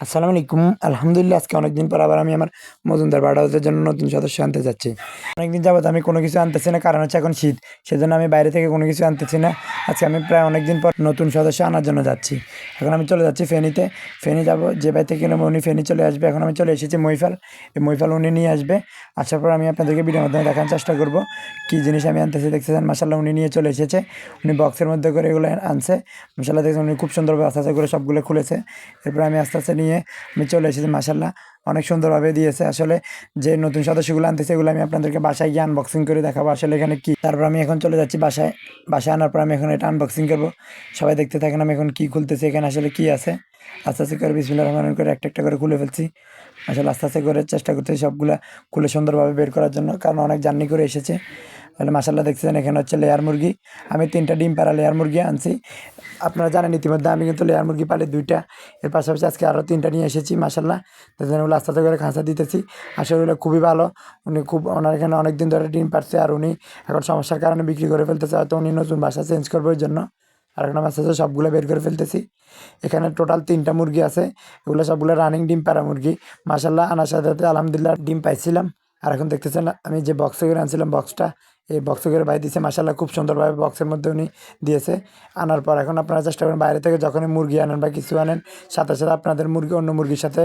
আসসালামু আলাইকুম। আলহামদুলিল্লাহ, আজকে অনেকদিন পর আবার আমি আমার মজুমদার বাড়া হাউসের জন্য নতুন সদস্য আনতে যাচ্ছি। অনেকদিন যাবত আমি কোনো কিছু আনতেছি না, কারণ হচ্ছে এখন শীত। সেজন্য আমি বাইরে থেকে কোনো কিছু আনতেছি না। আজকে আমি প্রায় অনেকদিন পর নতুন সদস্য আনার জন্য যাচ্ছি। এখন আমি চলে যাচ্ছি ফেনীতে। ফেনী যাব, যে বাড়ি থেকে নেব উনি ফেনী চলে আসবে। এখন আমি চলে এসেছি মহিফাল। এই মহিফাল উনি নিয়ে আসবে। আসার পর আমি আপনাদেরকে ভিডিওর মাধ্যমে দেখার চেষ্টা করব। কী জিনিস আমি আনতেছি দেখতেছেন? মাসাল্লাহ উনি নিয়ে চলে এসেছে। উনি বক্সের মধ্যে করে এগুলো আনছে। মাসাল্লাহ দেখছেন উনি খুব সুন্দরভাবে আস্তে আস্তে করে সবগুলো খুলেছে। এরপর আমি আস্তে আস্তে নিয়ে আমি চলে এসেছি মাসাল্লাহ অনেক সুন্দরভাবে দিয়েছে। আসলে যে নতুন সদস্যগুলো আনতেছে, এগুলো আমি আপনাদেরকে বাসায় গিয়ে আনবক্সিং করে দেখাবো। আসলে এখানে কি? তারপর আমি এখন চলে যাচ্ছি বাসায়। বাসায় আনার পর আমি এখন এটা আনবক্সিং করব। সবাই দেখতে থাকেন আমি এখন কী খুলতেছি, এখানে আসলে কি আছে। আস্তে আস্তে করে বিসমিল্লাহ রহমান করে একটা একটা করে খুলে ফেলছি। আসলে আস্তে আস্তে করে চেষ্টা করতেছি সবগুলা খুলে সুন্দরভাবে বের করার জন্য, কারণ অনেক জার্নি করে এসেছে। তাহলে মাসাল্লাহ দেখছেন এখানে হচ্ছে লেয়ার মুরগি। আমি তিনটা ডিম পাড়া লেয়ার মুরগি আনছি। আপনারা জানেন ইতিমধ্যে আমি কিন্তু লেয়ার মুরগি পালি দুইটা এর পাশাপাশি আজকে আরও তিনটা নিয়ে এসেছি মাসাল্লাহ দেখছেন ওগুলো আস্তে আস্তে করে খাঁচা দিতেছি। আসলে খুবই ভালো। উনি খুব, ওনার এখানে অনেক দিন ধরে ডিম পারছে আর উনি এখন সমস্যার কারণে বিক্রি করে ফেলতেছে। হয়তো উনি নতুন বাসা চেঞ্জ করবে ওই জন্য। আর এখন আমার সাথে সবগুলো বের করে ফেলতেছি। এখানে টোটাল তিনটা মুরগি আছে। এগুলো সবগুলো রানিং ডিম পাড়া মুরগি। মাসাল্লাহ আনার সাথে সাথে আলহামদুলিল্লাহ ডিম পাইছিলাম। আর এখন দেখতেছেন, আমি যে বক্সে করে আনছিলাম বক্সটা এই বক্সে করে বাইরে দিয়েছে। মাসাল্লাহ খুব সুন্দরভাবে বক্সের মধ্যে উনি দিয়েছে। আনার পর এখন আপনারা চেষ্টা করেন বাইরে থেকে যখনই মুরগি আনেন বা কিছু আনেন, সাথে সাথে আপনাদের মুরগি অন্য মুরগির সাথে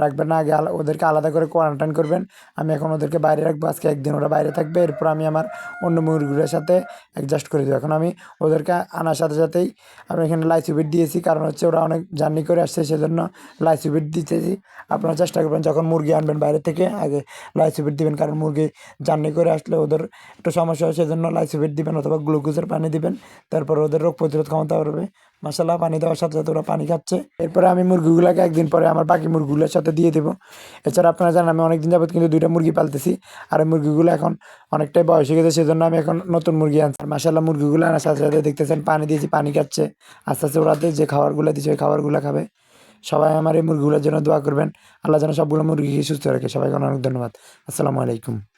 রাখবেন না। আগে ওদেরকে আলাদা করে কোয়ারেন্টাইন করবেন। আমি এখন ওদেরকে বাইরে রাখব। আজকে একদিন ওরা বাইরে থাকবে। এরপর আমি আমার অন্য মুরগিগুলোর সাথে অ্যাডজাস্ট করে দেবো। এখন আমি ওদেরকে আনার সাথে সাথেই আমি এখানে লাইসিবিট দিয়েছি। কারণ হচ্ছে ওরা অনেক জার্নি করে আসছে, সেজন্য লাইসিবিট দিতেছি। আপনারা চেষ্টা করবেন যখন মুরগি আনবেন বাইরে থেকে, আগে লাইসিবিট দিবেন। কারণ মুরগি জার্নি করে আসলে ওদের একটু সমস্যা হয়, সেজন্য লাইসিবিট দিবেন অথবা গ্লুকোজের পানি দিবেন। তারপর ওদের রোগ প্রতিরোধ ক্ষমতা বাড়বে। মশলা পানি দেওয়ার সাথে সাথে ওরা পানি খাচ্ছে। এরপরে আমি মুরগিগুলোকে একদিন পরে আমার বাকি মুরগিগুলোর সাথে দিয়ে দেবো। এছাড়া আপনারা জানেন, আমি অনেকদিন যাবত কিন্তু দুইটা মুরগি পালতেছি। আর মুরগিগুলো এখন অনেকটাই বয়স হয়ে গেছে, সেজন্য আমি এখন নতুন মুরগি আনছি। মাসাল্লাহ মুরগিগুলো আনার সাথে সাথে দেখতেছেন, পানি দিয়েছি, পানি খাচ্ছে। আস্তে আস্তে ওরাতে যে খাবারগুলো দিচ্ছে ওই খাবারগুলো খাবে। সবাই আমার এই মুরগিগুলোর জন্য দোয়া করবেন। আল্লাহ যেন সবগুলো মুরগিকে সুস্থ রাখে। সবাইকে অনেক ধন্যবাদ। আসসালামু আলাইকুম।